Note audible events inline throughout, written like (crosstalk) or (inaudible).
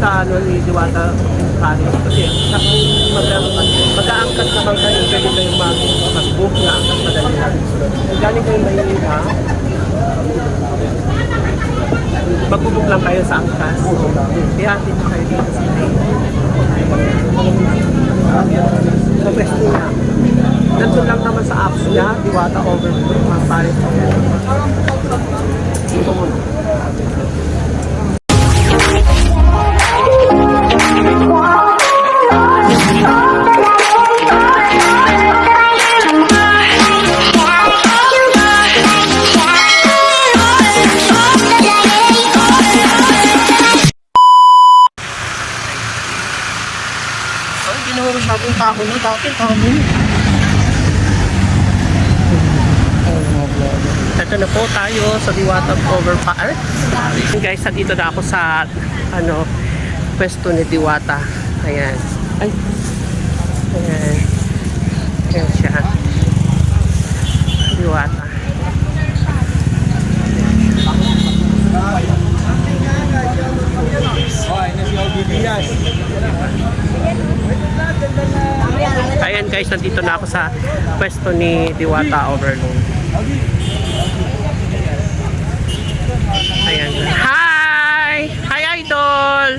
sa ano ni Diwata Paris kasi mag mag-aangkat naman kayo pwede kayong mag mag-book na angkat madali lang. Galing kayo Maynila, mag-book lang kayo sa angkas. Ihatid na kayo dito sa Maynila. Sa pwesto niya. Nandun lang naman sa apps niya, Diwata Overview, mga Overview. Ito mo. Taho na. Ito na po tayo sa Diwata Overpass. Guys, dito na ako sa ano, pwesto ni Diwata. Ayan. Ay. Ayan siya. Diwata. Ayan guys, nandito na ako sa pwesto ni Diwata Overload. Ayan. Hi! Hi, Idol!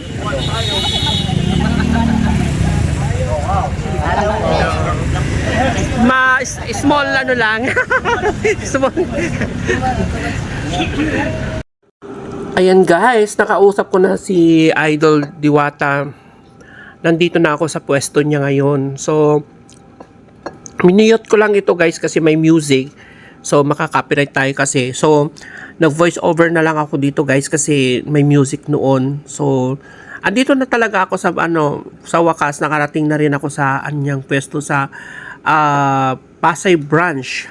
Ma, small ano lang. (laughs) small. Ayan guys, nakausap ko na si Idol Diwata. Nandito na ako sa pwesto niya ngayon. So, miniyot ko lang ito guys kasi may music. So, makaka-copyright tayo kasi. So, nag-voice over na lang ako dito guys kasi may music noon. So, andito na talaga ako sa ano, sa wakas nakarating na rin ako sa anyang pwesto sa ah, Pasay branch.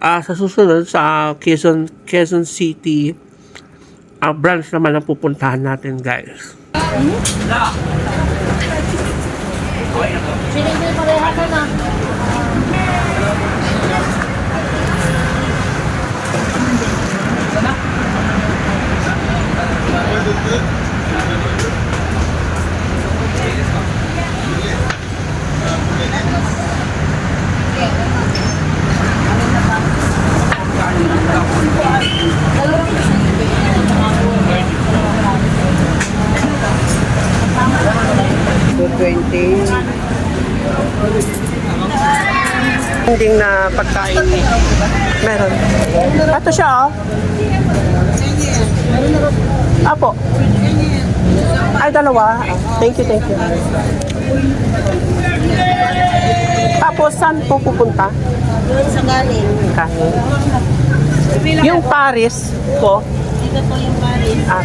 Ah, sa susunod sa Quezon Quezon City ah, branch naman ang pupuntahan natin guys. Sinigil pareha ka na. Hindi na pagkain. Meron. Ito siya, oh. Apo. Ay, dalawa. Thank you, thank you. Tapos, saan po pupunta? Doon sa galing. Kanin. Yung Paris po. Dito po yung Paris. Ah,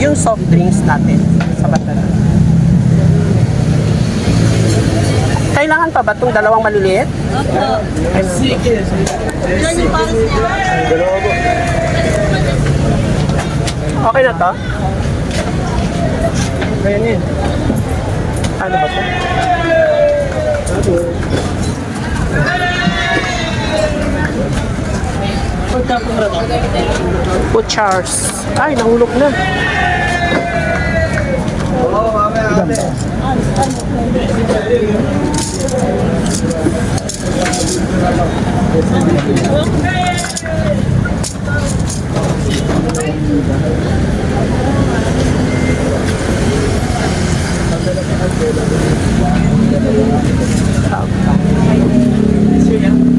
yung soft drinks natin sa batalan. Kailangan pa ba itong dalawang maliliit? Opo. Ilan yung Paris niya? Okay na to? Ayan yun. Ano ba to? Butchars. Ay, nahulog na.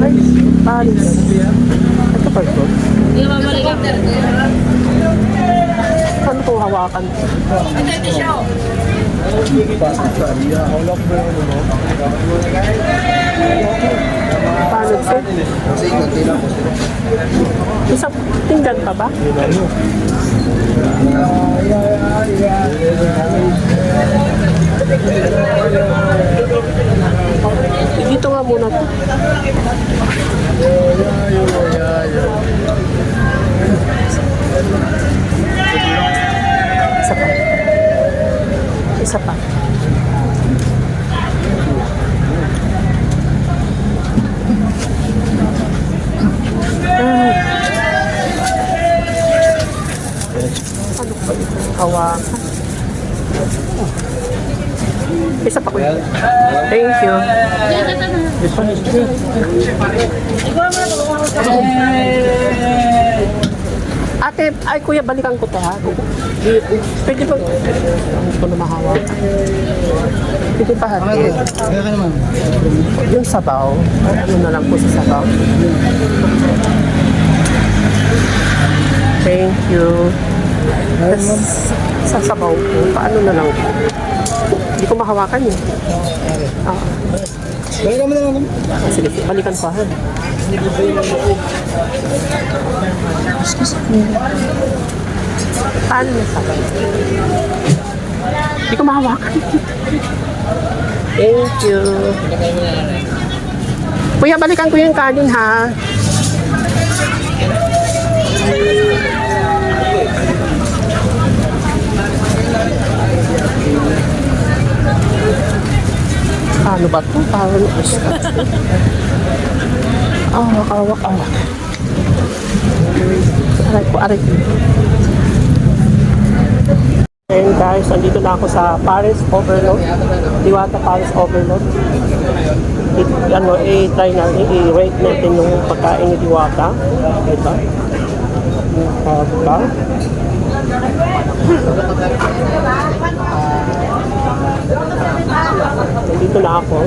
Ay, Paris. Ito pa ito. Hindi ka babalik. Saan ko hawakan? Paano ito? Isang tinggan pa ba? Dito nga muna to isa pa. Isa pa. Hawakan. Isa pa ko. Thank you. Ay kuya, balikan ko to ha. Pwede ba? Hindi ko na mahawak. Pwede pa hati. Kaya ka naman. Yung sabaw, ano na lang po sa sabaw. Thank you. Tapos, sa sabaw po, paano na lang po? Hindi ko mahawakan eh. Ah, ka mo sige, sige, balikan ko ha. Paano na sabaw? Hindi ko mahawakan. Thank you. Kuya, balikan ko yung kanin ha. Paano ba ito? Parang gusto. Ah, wakawak, awak. Aray ko, aray ko. Ayun guys, nandito na ako sa Paris Overload. Diwata Paris Overload. I, ano, i-try natin, i-rate natin yung pagkain ni Diwata. Ito. Yung pagka. Nandito na ako.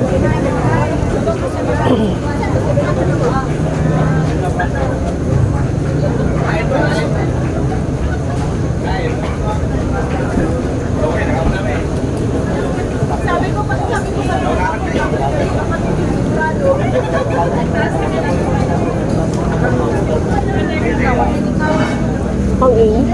Ang init.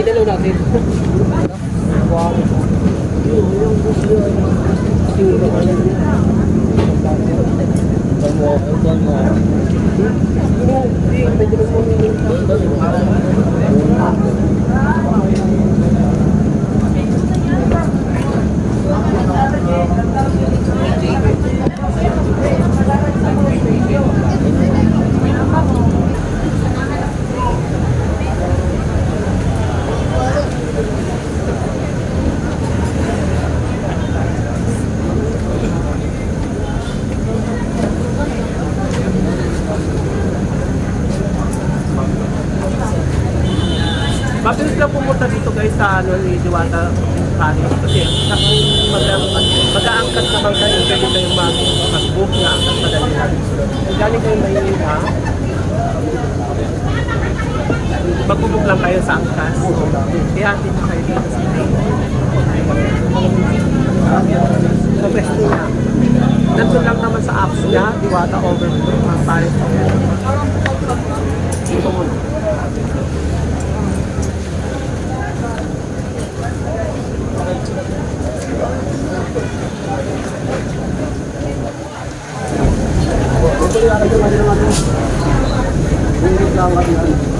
Idalaw natin. Mabilis lang pumunta dito guys sa ano ni Diwata Paris kasi sa mag mag-aangkat naman kayo pwede kayong mag mag-book na lang. Kung galing kayo Maynila, mag-book lang kayo sa angkas. Kaya dito kayo dito sa Sa pwesto niya. Nandun lang naman sa apps niya, Diwata Overflow, mga Paris Overflow. Dito muna.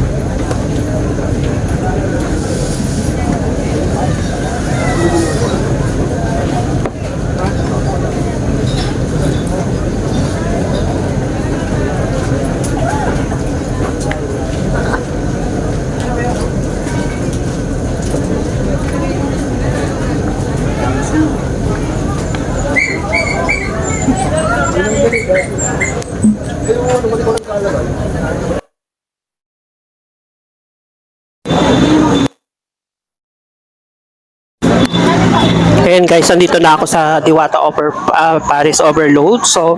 Ayan guys, nandito na ako sa Diwata Over, ah, Paris Overload. So,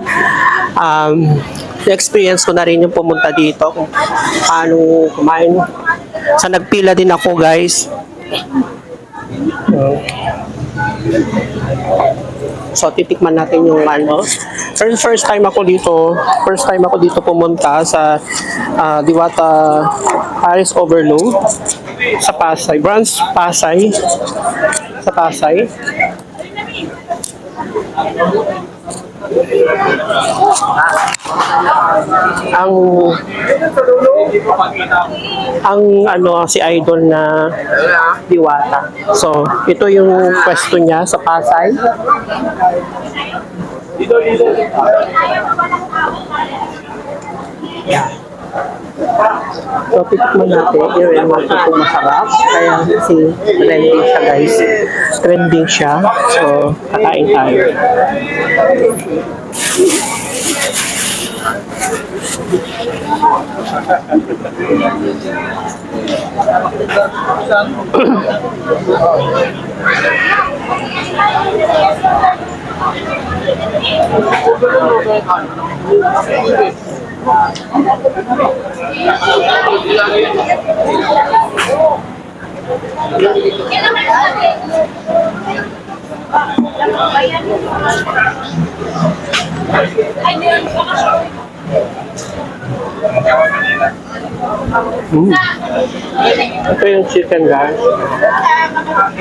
um, na-experience ko na rin yung pumunta dito kung paano kumain. Sa nagpila din ako guys. So, titikman natin yung ano. First, first time ako dito, first time ako dito pumunta sa ah, Diwata Paris Overload sa Pasay. Branch Pasay. Sa Pasay. Ang ang ano si idol na diwata. So, ito yung pwesto niya sa Pasay. So, tikman natin. Ewan ko kung masarap. Kaya si trending siya guys. Trending siya. So, kakain tayo. (laughs) Ay, meron Mm. Ito yung chicken guys.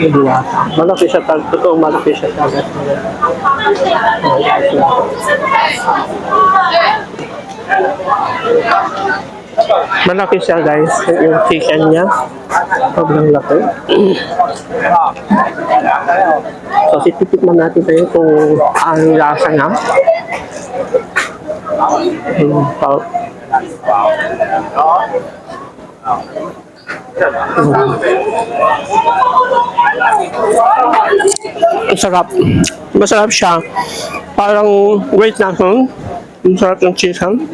Diwata. Malaki siya talaga. Totoo malaki siya talaga. Malaki siya guys. Yung chicken niya. Sobrang laki. so, sitipikman natin tayo kung anong lasa niya. Pau- Masarap. Masarap siya. Parang great na huh? Masarap ng chicken.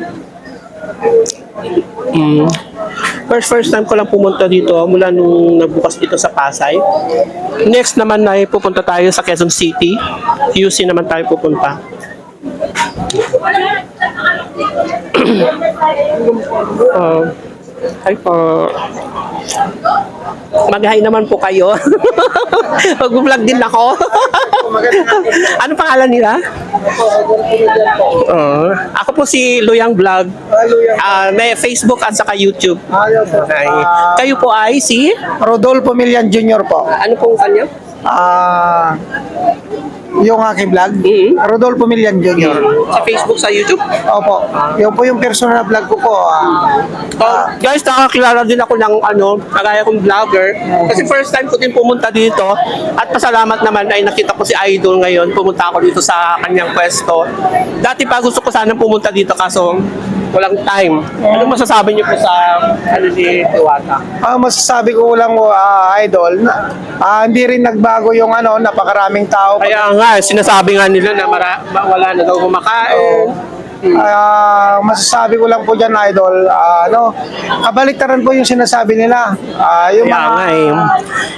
Mm. First, first time ko lang pumunta dito mula nung nagbukas dito sa Pasay. Next naman na pupunta tayo sa Quezon City. UC naman tayo pupunta. Uh, (clears throat) hi po. Mag-hi naman po kayo. (laughs) Mag-vlog din ako. (laughs) ano pangalan nila? Uh, ako po si Luyang Vlog. Ah, may Facebook at saka YouTube. Po. Ay, kayo po ay si? Rodolfo Milian Jr. po. Ano pong kanya? Ah, yung aking vlog. Mhm. Rodolfo Milian Jr. Sa Facebook, sa YouTube? Opo. Yung po yung personal vlog ko po. ah, Oh, guys, nakakilala din ako ng ano, kagaya kong vlogger. Kasi first time ko din pumunta dito. At pasalamat naman ay nakita ko si Idol ngayon. Pumunta ako dito sa kanyang pwesto. Dati pa gusto ko sanang pumunta dito kaso walang time. Ano masasabi niyo po sa ano ni Tiwata? Ang masasabi ko lang ah, idol, na, ah, hindi rin nagbago yung ano, napakaraming tao. Kaya nga, sinasabi nga nila na mara, ma- wala na daw kumakain. Ah, masasabi ko lang po dyan, idol, ah, ano, kabaliktaran po yung sinasabi nila. Ah, yung Kaya mga, nga eh.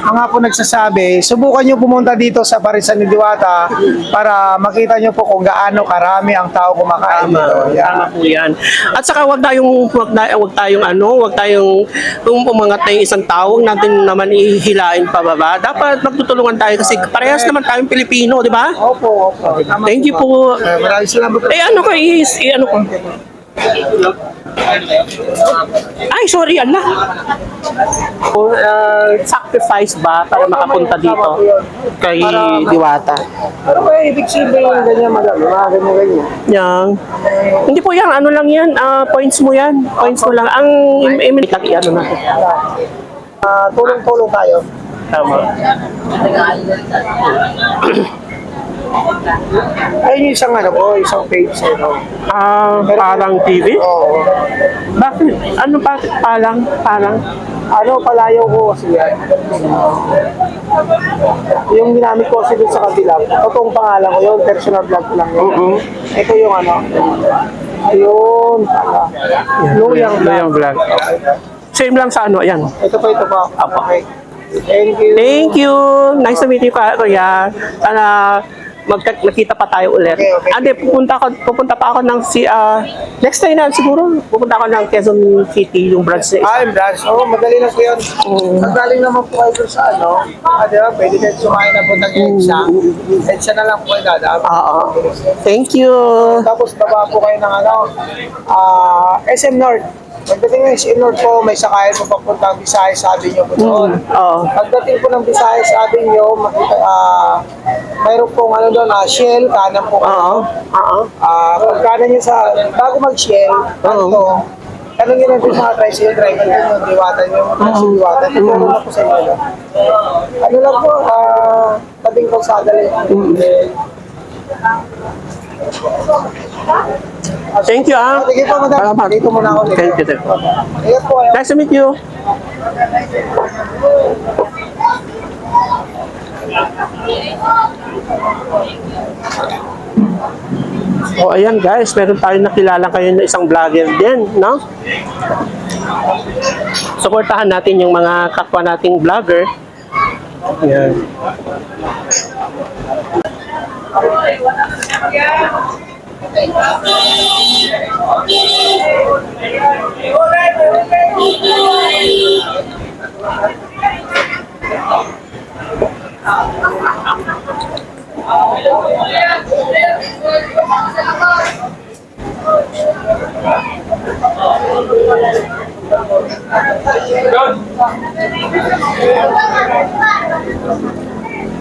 mga po nagsasabi, subukan nyo pumunta dito sa Parisan ni Diwata para makita nyo po kung gaano karami ang tao kumakain Tama, dito. Yeah. tama po yan. At saka wag tayong, wag, wag tayong ano, wag tayong, kung umangat na yung isang tao, natin naman ihilain pababa. Dapat magtutulungan tayo kasi parehas naman tayong Pilipino, di ba? Opo, opo. Tama Thank you po. po. Eh, maraming salamat. Eh ano ko is, eh, ano ko? Ay, sorry, Allah. Uh, sacrifice ba para makapunta dito kay Diwata? Ano ba ibig sabihin yung ganyan, madam? Mga ganyan-ganyan. Yang. Hindi po yan, ano lang yan, ah, points mo yan. Points mo lang. Ang im- im- lagi ano na. Ah, tulong-tulong tayo. Tama. (clears throat) Ayun yung isang ano po, isang page. Ano. Ah, parang TV? Oo. Bakit? Ano pa? Parang, parang. Ano, palayaw ko kasi yan. Yung ginamit ko kasi dun sa kabila, totoong pangalan ko yun, personal vlog ko lang yun. Oo. Ito yung ano, ayun, pala. Luyang Luyang vlog. Same lang sa ano, ayan. Ito pa, ito pa. Okay. Thank you. Thank you. Nice to meet you, Kuya. Sana magka- nakita pa tayo ulit. Okay, okay. Ande, pupunta ako, pupunta pa ako ng si ah, next time na siguro pupunta ako ng Quezon City, yung branch na isa. Ah, yung branch. Oo, madali lang po yun. Magaling naman po kayo sa ano. Ah, di ba? Pwede kayo sumain na po ng EDSA. EDSA na lang po kayo dadaan. Oo. Thank you. Tapos baba po kayo ng ano, ah, SM North. Pagdating ng Sinor po, may sakayan po papuntang Visayas, sabi niyo po doon. Oo. Pagdating po ng Visayas, sabi niyo, makita, ah, mayroon pong ano doon, ah, Shell, kanan po Oo. Oo. Ah, pag kanan niyo sa, bago mag-Shell, kanto, tanongin lang din mga tricycle driver din yung diwata niyo, yung tricycle diwata. Tuturo na po sa inyo. Ano lang po, ah, tabing kalsada lang. Thank you ah. Sige po, madam. Salamat. Dito muna ako. Thank you. thank you. Ingat po kayo. Nice to meet you. Oh, ayan guys, meron tayong nakilala kayo na isang vlogger din, no? Suportahan natin yung mga kapwa nating vlogger. Ayan. Good.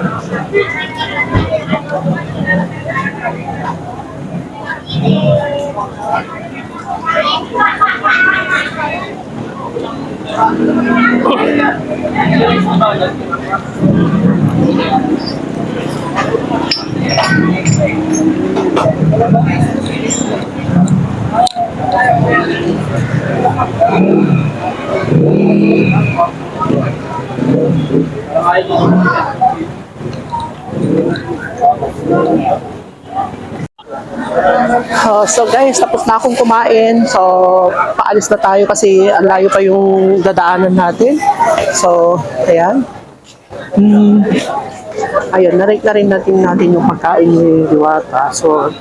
Uh, so guys, tapos na akong kumain. So, paalis na tayo kasi ang layo pa yung dadaanan natin. So, ayan. Hmm. Ayun, narate na rin natin natin yung pagkain ni Diwata. So,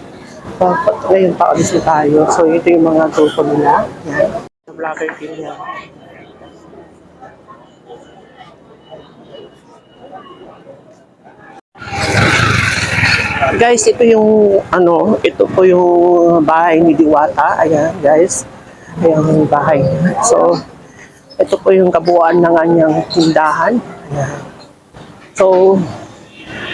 pa, ngayon paalis na tayo. So, ito yung mga grupo nila. Ayan. Vlogger team niya. Guys, ito yung ano, ito po yung bahay ni Diwata. Ayan, guys. Ayan yung bahay. So, ito po yung kabuuan ng kanyang tindahan. Ayan. So,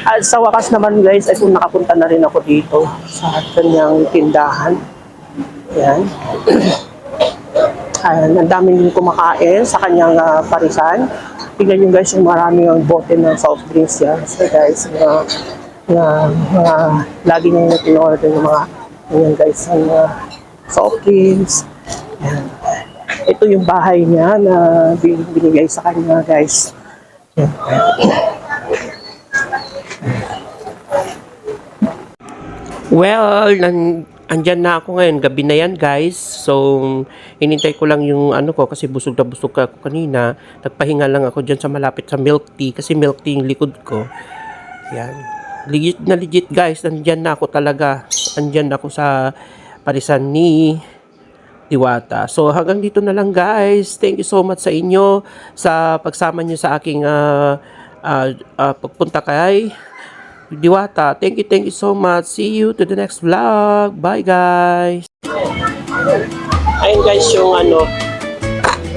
at sa wakas naman guys, ay kung nakapunta na rin ako dito sa kanyang tindahan. Ayan. (clears throat) Ayan, ang daming kumakain sa kanyang ah, parisan. Tingnan nyo guys yung maraming ang bote ng soft drinks yan. So guys, mga, mga, mga lagi nyo yung tinorder yung mga, ayan guys, ang mga soft drinks. Ayan. Ito yung bahay niya na bin- binigay sa kanya guys. Well, nan andyan na ako ngayon. Gabi na yan, guys. So, inintay ko lang yung ano ko kasi busog na busog ako kanina. Nagpahinga lang ako dyan sa malapit sa milk tea kasi milk tea yung likod ko. Yan. Legit na legit, guys. Andyan na ako talaga. Andyan ako sa parisan ni Diwata. So, hanggang dito na lang, guys. Thank you so much sa inyo sa pagsama nyo sa aking ah, ah, ah, pagpunta kay Diwata. Thank you, thank you so much. See you to the next vlog. Bye, guys. Ayun, guys, yung ano,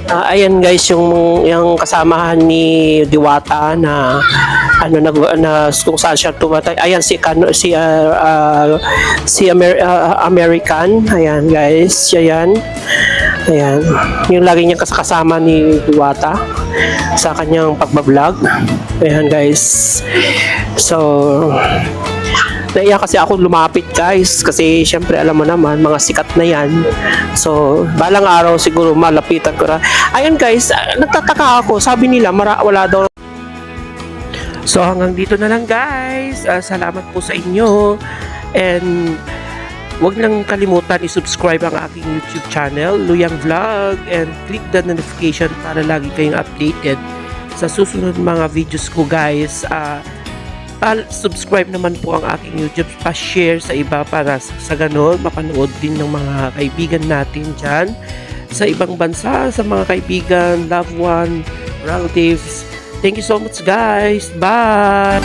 Ah, ayan guys yung yung kasamahan ni Diwata na ano nag na kung saan siya tumatay. Ayan si Kano, si ah, ah, si Amer- ah, American. Ayan guys, siya yan. Ayan. Yung lagi niyang kasakasama ni Duwata sa kanyang pagbablog. Ayan guys. So, naiya kasi ako lumapit guys kasi syempre alam mo naman mga sikat na yan so balang araw siguro malapitan ko na ayun guys ah, nagtataka ako sabi nila mara, wala daw So hanggang dito na lang guys. Ah, salamat po sa inyo. And huwag nang kalimutan i-subscribe ang aking YouTube channel, Luyang Vlog. And click the notification para lagi kayong updated sa susunod mga videos ko guys. Ah, al- subscribe naman po ang aking YouTube. Pa-share sa iba para sa, ganun mapanood din ng mga kaibigan natin dyan sa ibang bansa, sa mga kaibigan, loved one, relatives. Thank you so much guys. Bye!